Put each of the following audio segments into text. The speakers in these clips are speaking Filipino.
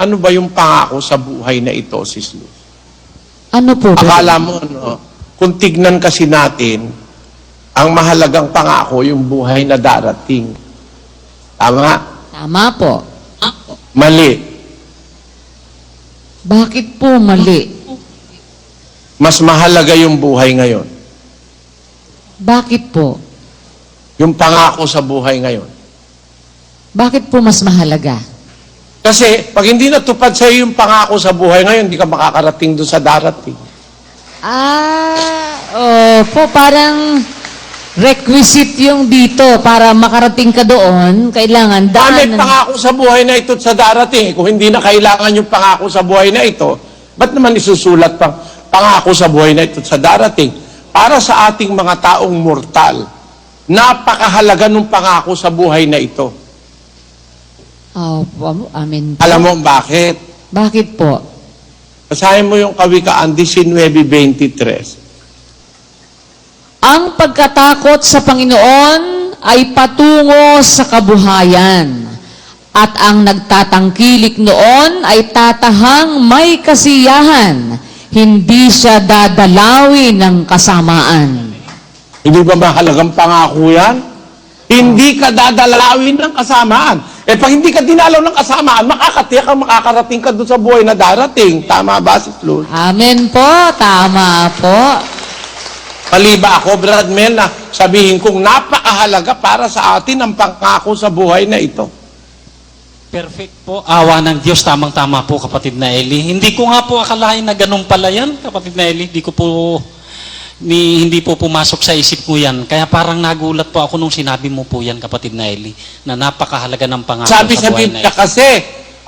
Ano ba yung pangako sa buhay na ito, Sis Luz? Ano po? Brother? Akala mo, no, kung tignan kasi natin, ang mahalagang pangako yung buhay na darating. Tama? Tama po. Mali. Bakit po mali? Mas mahalaga yung buhay ngayon. Bakit po? Yung pangako sa buhay ngayon. Bakit po mas mahalaga? Kasi pag hindi natupad sa yung pangako sa buhay ngayon, hindi ka makakarating doon sa darating. Ah, oh, po parang requisite yung dito para makarating ka doon, kailangan may daan. pangako sa buhay na ito sa darating. Kung hindi na kailangan yung pangako sa buhay na ito, ba't naman isusulat pang pangako sa buhay na ito sa darating? Para sa ating mga taong mortal, napakahalaga ng pangako sa buhay na ito. Oh, po, amen po. Alam mo bakit? Bakit po? Basahin mo yung Kawikaan 19.23. Ang pagkatakot sa Panginoon ay patungo sa kabuhayan. At ang nagtatangkilik noon ay tatahang may kasiyahan. Hindi siya dadalawin ng kasamaan. Hindi ba mahalagang pangako yan? Hindi ka dadalawin ng kasamaan. Eh pag hindi ka dinalaw ng kasamaan, makakatiyak ka, makakarating ka doon sa buhay na darating. Tama ba, Sis Luz? Amen po, tama po. Mali ba ako, Brad Mel, na sabihin kong napakahalaga para sa atin ang pangako sa buhay na ito? Perfect po. Awa ng Diyos. Tamang-tama po, kapatid na Eli. Hindi ko nga po akalain na ganun pala yan, kapatid na Eli. Hindi ko po, ni, hindi po pumasok sa isip ko yan. Kaya parang nagulat po ako nung sinabi mo po yan, kapatid na Eli, na napakahalaga ng pangako Sabi sa sa buhay na Biblia ito. kasi,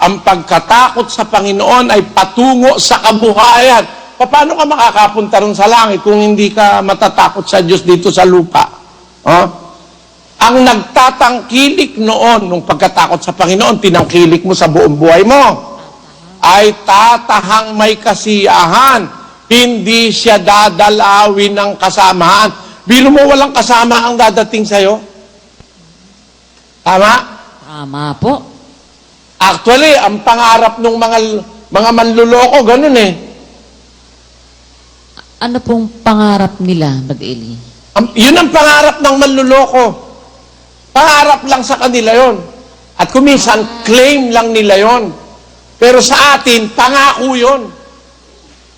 ang pagkatakot sa Panginoon ay patungo sa kabuhayan. Paano ka makakapunta ron sa langit kung hindi ka matatakot sa Diyos dito sa lupa? Oh? Ang nagtatangkilik noon, nung pagkatakot sa Panginoon, tinangkilik mo sa buong buhay mo, ay tatahang may kasiyahan. Hindi siya dadalawin ng kasamaan. Biro mo walang kasama ang dadating sa'yo? Tama? Tama po. Actually, ang pangarap ng mga mga manluloko, ganun eh. Ano pong pangarap nila, Brad Eli? Ang- yun ang pangarap ng manluloko. Pangarap lang sa kanila yon. At kuminsan, claim lang nila yon. Pero sa atin, pangako yon.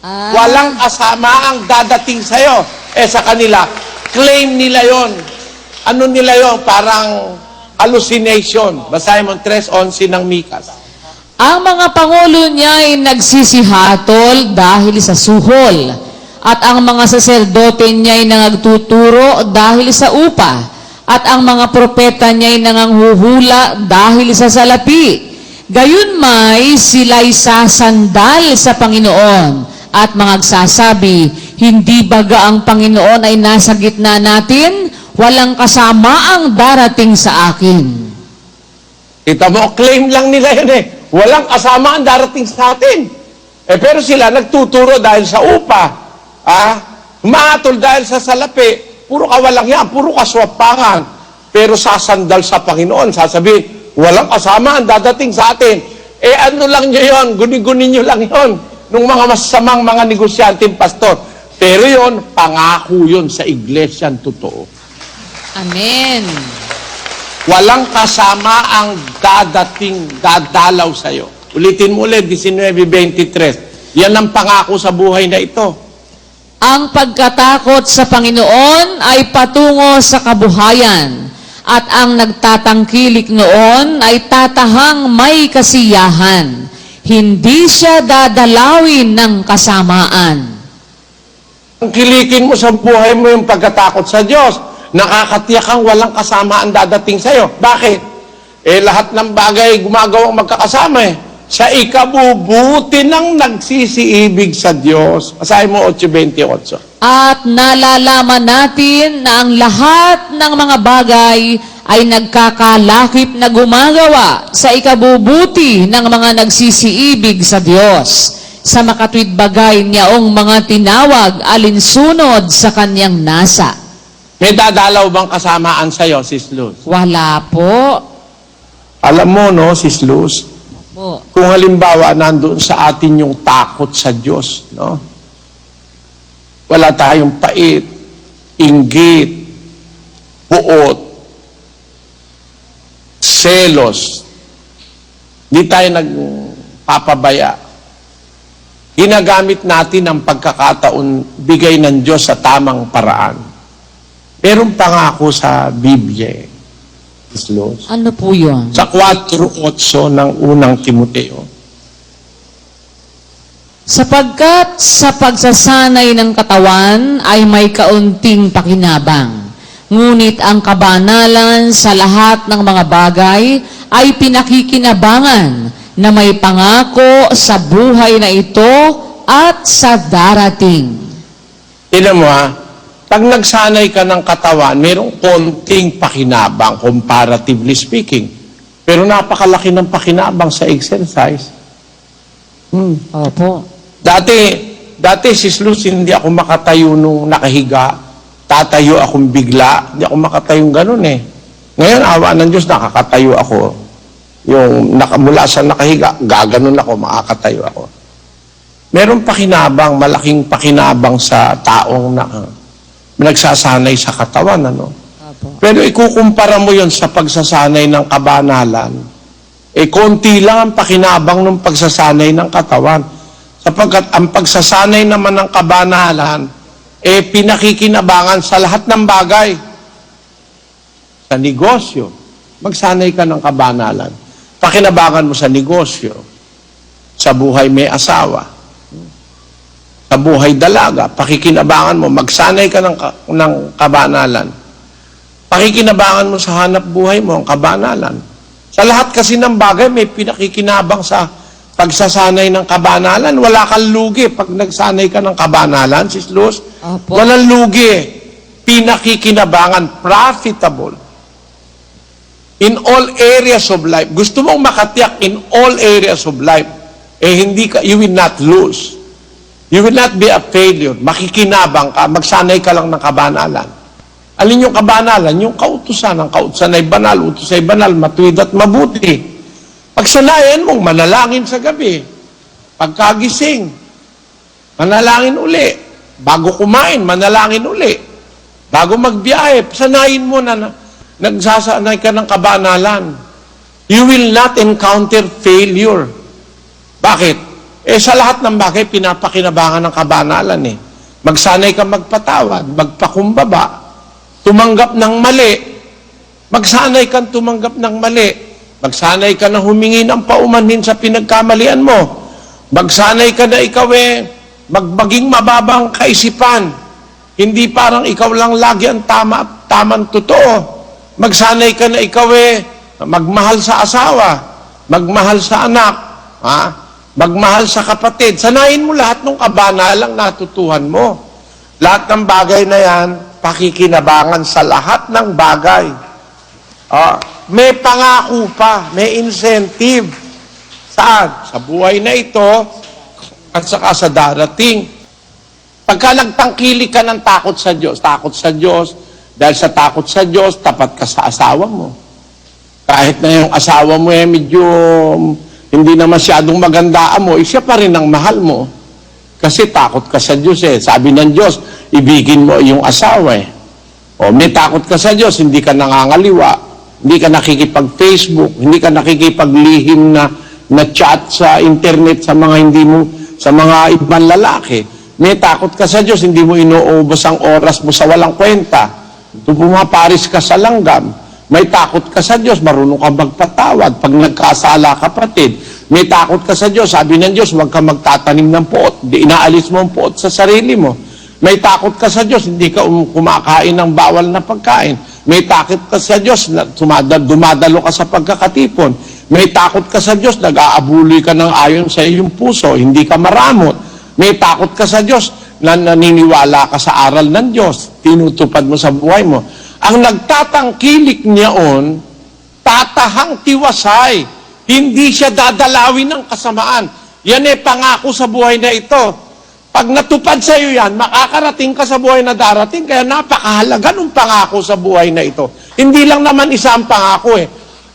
Ah, Walang kasama ang dadating sa'yo. Eh sa kanila, claim nila yon. Ano nila yon? Parang hallucination. Basahin mo 3.11 ng Mikas. Ang mga pangulo niya ay nagsisihatol dahil sa suhol. At ang mga saserdote niya ay nangagtuturo dahil sa upa. At ang mga propeta niya ay nanganghuhula dahil sa salapi. Gayon may sila'y sasandal sa Panginoon at magsasabi, hindi baga ang Panginoon ay nasa gitna natin, walang kasama ang darating sa akin. Kita mo, claim lang nila yun eh. Walang kasama ang darating sa atin. Eh, pero sila nagtuturo dahil sa upa. Ah, humahatol dahil sa salapi. Puro kawalang yan, puro kaswapangan. Pero sasandal sa Panginoon, sasabihin, walang kasama ang dadating sa atin. Eh, ano lang nyo yun? Guni-guni nyo lang yun. Nung mga masamang mga negosyanteng pastor. Pero yon pangako yun sa iglesia, totoo. Amen. Walang kasama ang dadating, dadalaw sa'yo. Ulitin mo ulit, 19.23. Yan ang pangako sa buhay na ito. Ang pagkatakot sa Panginoon ay patungo sa kabuhayan, at ang nagtatangkilik noon ay tatahang may kasiyahan. Hindi siya dadalawin ng kasamaan. Ang kilikin mo sa buhay mo yung pagkatakot sa Diyos. Nakakatiyak kang walang kasama ang dadating sa'yo. Bakit? Eh, lahat ng bagay gumagawang magkakasama eh. Sa ikabubuti ng nagsisiibig sa Diyos. Basahin mo 8.28. At nalalaman natin na ang lahat ng mga bagay ay nagkakalakip na gumagawa sa ikabubuti ng mga nagsisiibig sa Diyos sa makatwid bagay niyaong mga tinawag alinsunod sa kanyang nasa. May dadalaw bang kasamaan sa'yo, Sis Luz? Wala po. Alam mo, no, Sis Luz, Po. Kung halimbawa nandoon sa atin yung takot sa Diyos, no? Wala tayong pait, inggit, puot, selos. Hindi tayo nagpapabaya. Ginagamit natin ang pagkakataon bigay ng Diyos sa tamang paraan. Meron pangako sa Biblia. Islos. Ano po yun? Sa 4.8 ng unang Timoteo. Sapagkat sa pagsasanay ng katawan ay may kaunting pakinabang. Ngunit ang kabanalan sa lahat ng mga bagay ay pinakikinabangan na may pangako sa buhay na ito at sa darating. Tignan mo ha, pag nagsanay ka ng katawan, mayroong konting pakinabang, comparatively speaking. Pero napakalaki ng pakinabang sa exercise. Hmm. Opo. Dati, dati si Luz, hindi ako makatayo nung nakahiga. Tatayo akong bigla. Hindi ako makatayong ganun eh. Ngayon, awa ng Diyos, nakakatayo ako. Yung naka, mula sa nakahiga, gaganon ako, makakatayo ako. Meron pakinabang, malaking pakinabang sa taong na, nagsasanay sa katawan. Ano? Opo. Pero ikukumpara mo yon sa pagsasanay ng kabanalan. Eh, konti lang ang pakinabang ng pagsasanay ng katawan. Sapagkat ang pagsasanay naman ng kabanalan, eh, pinakikinabangan sa lahat ng bagay. Sa negosyo, magsanay ka ng kabanalan. Pakinabangan mo sa negosyo. Sa buhay may asawa. Sa buhay dalaga, pakikinabangan mo, magsanay ka ng, ng kabanalan pakikinabangan mo sa hanap buhay mo, ang kabanalan. Sa lahat kasi ng bagay, may pinakikinabang sa pagsasanay ng kabanalan. Wala kang lugi pag nagsanay ka ng kabanalan, sis Luz. Opo. Walang lugi. Pinakikinabangan, profitable. In all areas of life. Gusto mong makatiyak in all areas of life. Eh, hindi ka, you will not lose. You will not be a failure. Makikinabang ka, magsanay ka lang ng kabanalan. Alin yung kabanalan? Yung kautusan. Ang kautusan ay banal, utos ay banal, matuwid at mabuti. Pagsanayan mong manalangin sa gabi. Pagkagising, manalangin uli. Bago kumain, manalangin uli. Bago magbiyahe, sanayin mo na, na nagsasanay ka ng kabanalan. You will not encounter failure. Bakit? Eh sa lahat ng bagay, pinapakinabangan ng kabanalan eh. Magsanay ka magpatawad, magpakumbaba, tumanggap ng mali. Magsanay kang tumanggap ng mali. Magsanay ka na humingi ng paumanhin sa pinagkamalian mo. Magsanay ka na ikaw eh, magbaging mababang kaisipan. Hindi parang ikaw lang lagi ang tama, tamang totoo. Magsanay ka na ikaw eh, magmahal sa asawa, magmahal sa anak, ha? magmahal sa kapatid. Sanayin mo lahat ng kabanalang natutuhan mo. Lahat ng bagay na yan, pakikinabangan sa lahat ng bagay. Ah, may pangako pa, may incentive. Saan? Sa buhay na ito at saka sa darating. Pagka nagtangkili ka ng takot sa Diyos, takot sa Diyos, dahil sa takot sa Diyos, tapat ka sa asawa mo. Kahit na yung asawa mo eh, medyo hindi na masyadong magandaan mo, eh, siya pa rin ang mahal mo. Kasi takot ka sa Diyos eh. Sabi ng Diyos, ibigin mo yung asawa eh. O may takot ka sa Diyos, hindi ka nangangaliwa, hindi ka nakikipag-Facebook, hindi ka nakikipaglihim na na chat sa internet sa mga hindi mo sa mga ibang lalaki. May takot ka sa Diyos, hindi mo inuubos ang oras mo sa walang kwenta. Kung pumaparis ka sa langgam, may takot ka sa Diyos, marunong ka magpatawad pag nagkasala kapatid. May takot ka sa Diyos, sabi ng Diyos, huwag ka magtatanim ng puot. Di inaalis mo ang puot sa sarili mo. May takot ka sa Diyos, hindi ka um- kumakain ng bawal na pagkain. May takot ka sa Diyos, na dumadalo ka sa pagkakatipon. May takot ka sa Diyos, nag-aabuloy ka ng ayon sa iyong puso, hindi ka maramot. May takot ka sa Diyos, na naniniwala ka sa aral ng Diyos, tinutupad mo sa buhay mo. Ang nagtatangkilik niyaon, tatahang tiwasay. Hindi siya dadalawin ng kasamaan. Yan eh pangako sa buhay na ito. Pag natupad sa iyo yan, makakarating ka sa buhay na darating. Kaya napakahalaga ng pangako sa buhay na ito. Hindi lang naman isa ang pangako eh.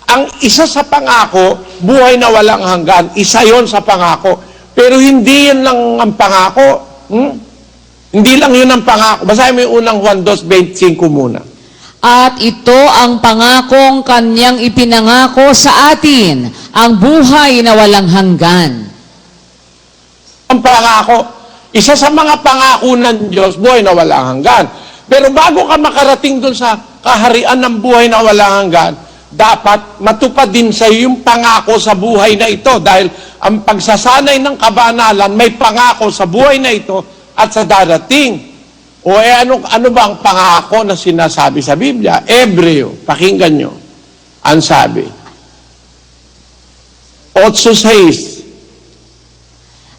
ang isa sa pangako, buhay na walang hanggan. Isa yon sa pangako. Pero hindi yun lang ang pangako. Hmm? Hindi lang yun ang pangako. Basahin mo yung unang Juan 2.25 muna. At ito ang pangakong kanyang ipinangako sa atin, ang buhay na walang hanggan. Ang pangako, isa sa mga pangako ng Diyos, buhay na walang hanggan. Pero bago ka makarating dun sa kaharian ng buhay na walang hanggan, dapat matupad din sa iyo yung pangako sa buhay na ito dahil ang pagsasanay ng kabanalan may pangako sa buhay na ito at sa darating. O eh ano, ano ba ang pangako na sinasabi sa Biblia? Ebreo, pakinggan nyo. Ang sabi. 8.6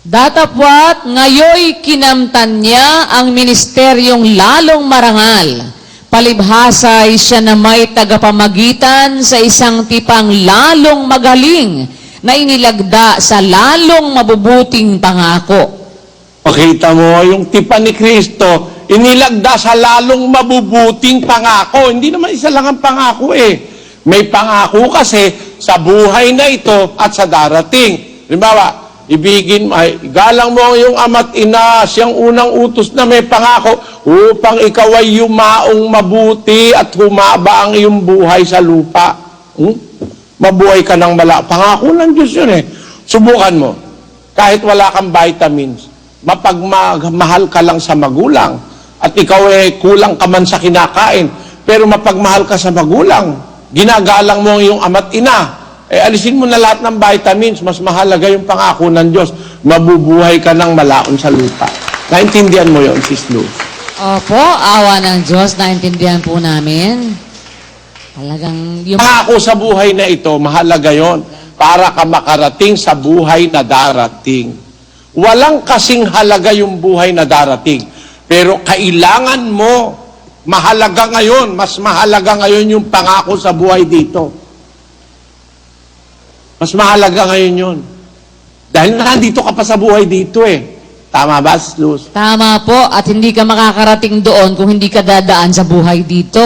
Datapwat ngayoy kinamtan niya ang ministeryong lalong marangal. Palibhasay siya na may tagapamagitan sa isang tipang lalong magaling na inilagda sa lalong mabubuting pangako. Makita mo, yung tipa ni Kristo, inilagda sa lalong mabubuting pangako. Hindi naman isa lang ang pangako eh. May pangako kasi sa buhay na ito at sa darating. Halimbawa, ibigin, ay, galang mo yung ama't ina, siyang unang utos na may pangako upang ikaw ay yumaong mabuti at humaba ang iyong buhay sa lupa. Hmm? Mabuhay ka ng mala. Pangako ng Diyos yun eh. Subukan mo. Kahit wala kang vitamins, mapagmahal ka lang sa magulang at ikaw ay kulang ka man sa kinakain, pero mapagmahal ka sa magulang, ginagalang mo yung ama't ina, eh alisin mo na lahat ng vitamins, mas mahalaga yung pangako ng Diyos, mabubuhay ka ng malaon sa lupa. Naintindihan mo yon Sis Lou? Opo, awa ng Diyos, naintindihan po namin. Talagang yung Pangako sa buhay na ito, mahalaga yon para ka makarating sa buhay na darating. Walang kasing halaga yung buhay na darating. Pero kailangan mo, mahalaga ngayon, mas mahalaga ngayon yung pangako sa buhay dito. Mas mahalaga ngayon yun. Dahil nandito ka pa sa buhay dito eh. Tama ba, Luz? Tama po, at hindi ka makakarating doon kung hindi ka dadaan sa buhay dito.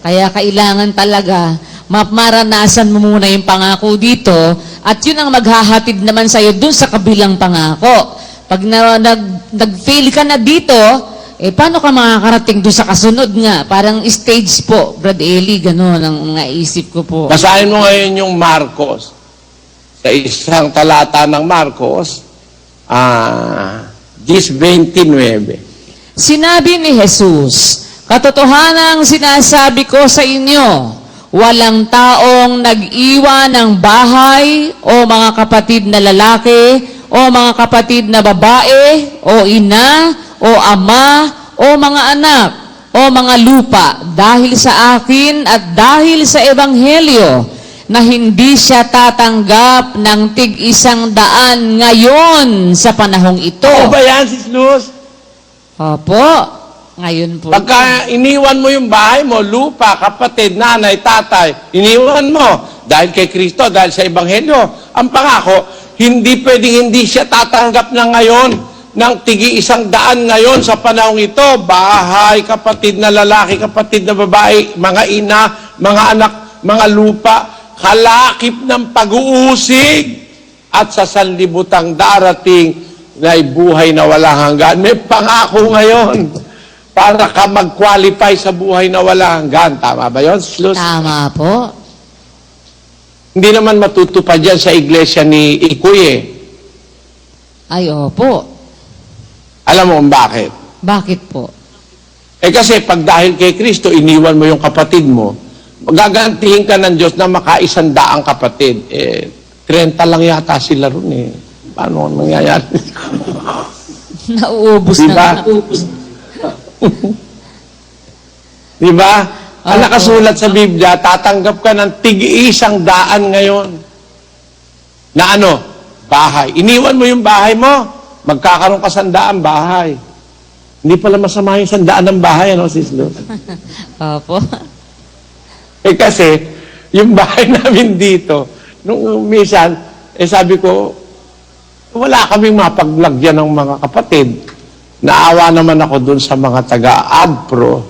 Kaya kailangan talaga mamaranasan mo muna yung pangako dito at yun ang maghahatid naman sa'yo dun sa kabilang pangako. Pag na, nag, nag-fail ka na dito, eh paano ka makakarating dun sa kasunod nga? Parang stage po, Brad Eli, gano'n ang naisip ko po. Basahin mo ngayon yung Marcos. Sa isang talata ng Marcos, ah, 10.29. Sinabi ni Jesus, Katotohanang sinasabi ko sa inyo, walang taong nag-iwan ng bahay o mga kapatid na lalaki o mga kapatid na babae o ina o ama o mga anak o mga lupa dahil sa akin at dahil sa ebanghelyo na hindi siya tatanggap ng tig isang daan ngayon sa panahong ito. Oo ba yan, Sis Luz? Opo. Ngayon po. Pagka iniwan mo yung bahay mo, lupa, kapatid, nanay, tatay, iniwan mo dahil kay Kristo, dahil sa Ebanghelyo, ang pangako, hindi pwedeng hindi siya tatanggap na ngayon ng tigi isang daan ngayon sa panahong ito. Bahay, kapatid na lalaki, kapatid na babae, mga ina, mga anak, mga lupa, kalakip ng pag-uusig at sa sanlibutang darating na buhay na walang hanggan. May pangako ngayon para ka mag-qualify sa buhay na walang hanggan. Tama ba yun, Slus? Tama po. Hindi naman matutupad yan sa iglesia ni Ikoy eh. Ay, opo. Alam mo kung bakit? Bakit po? Eh kasi pag dahil kay Kristo, iniwan mo yung kapatid mo, gagantihin ka ng Diyos na makaisandaang kapatid. Eh, 30 lang yata sila ron eh. Paano ang mangyayari? Nauubos Diba? na. Nauubos. Di ba? Ang nakasulat sa Biblia, tatanggap ka ng tig-iisang daan ngayon. Na ano? Bahay. Iniwan mo yung bahay mo, magkakaroon ka sandaan bahay. Hindi pala masama yung sandaan ng bahay, ano, sis? Opo. Eh kasi, yung bahay namin dito, nung minsan, eh sabi ko, wala kaming mapaglagyan ng mga kapatid. Naawa naman ako dun sa mga taga-ADPRO.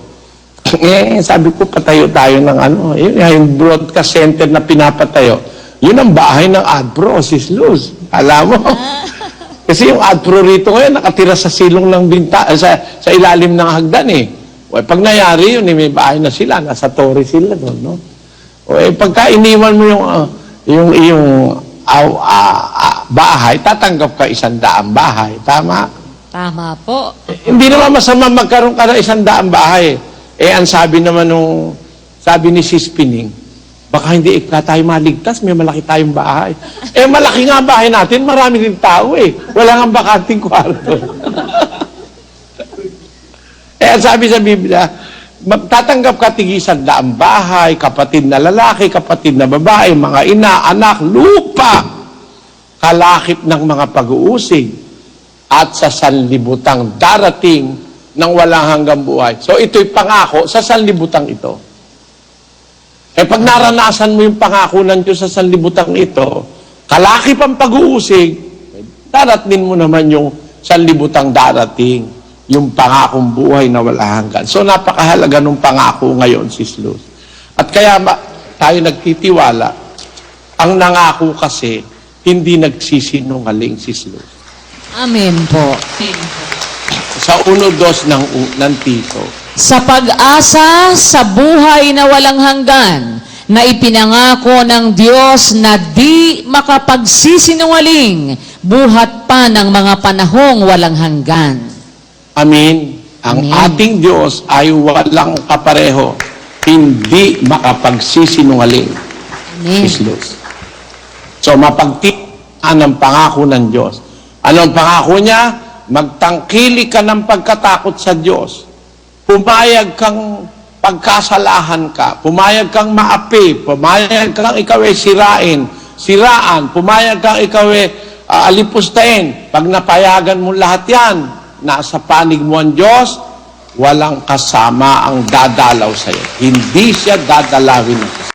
Eh, sabi ko, patayo tayo ng ano, yun, yung broadcast center na pinapatayo, yun ang bahay ng AdPro, Sis Luz. Alam mo? Kasi yung AdPro rito ngayon, nakatira sa silong ng binta, eh, sa, sa ilalim ng hagdan eh. O, eh, pag nangyari yun, eh, may bahay na sila, nasa torre sila doon, no? O, eh, pagka iniwan mo yung, ah, yung, yung ah, ah, ah, bahay, tatanggap ka isang daang bahay. Tama? Tama po. Eh, Hindi naman masama magkaroon ka ng isang daang bahay. Eh, ang sabi naman nung, sabi ni Sis Pining, baka hindi ka tayo maligtas, may malaki tayong bahay. Eh, malaki nga bahay natin, marami din tao eh. Wala nga bakanting kwarto. eh, ang sabi sa Biblia, magtatanggap ka tigisan daang bahay, kapatid na lalaki, kapatid na babae, mga ina, anak, lupa, kalakip ng mga pag-uusig, at sa sanlibutang darating ng walang hanggang buhay. So ito'y pangako sa sanlibutang ito. Eh pag naranasan mo yung pangako ng Diyos sa sanlibutang ito, kalakip ang pag-uusig, darating mo naman yung sanlibutang darating, yung pangakong buhay na wala hanggan. So napakahalaga ng pangako ngayon, Sis Luz. At kaya ma- tayo nagtitiwala, ang nangako kasi, hindi nagsisinungaling, Sis Luz Amen po. sa uno dos ng, ng Tito. Sa pag-asa sa buhay na walang hanggan, na ipinangako ng Diyos na di makapagsisinungaling, buhat pa ng mga panahong walang hanggan. Amin. Ang Amen. ating Diyos ay walang kapareho, hindi makapagsisinungaling. Amen. Islos. So, mapagtian ang pangako ng Diyos. Anong pangako niya? Magtangkili ka ng pagkatakot sa Diyos. Pumayag kang pagkasalahan ka. Pumayag kang maapi. Pumayag kang ikaw ay sirain. Siraan. Pumayag kang ikaw ay ah, alipustain. Pag napayagan mo lahat yan, nasa panig mo ang Diyos, walang kasama ang dadalaw sa'yo. Hindi siya dadalawin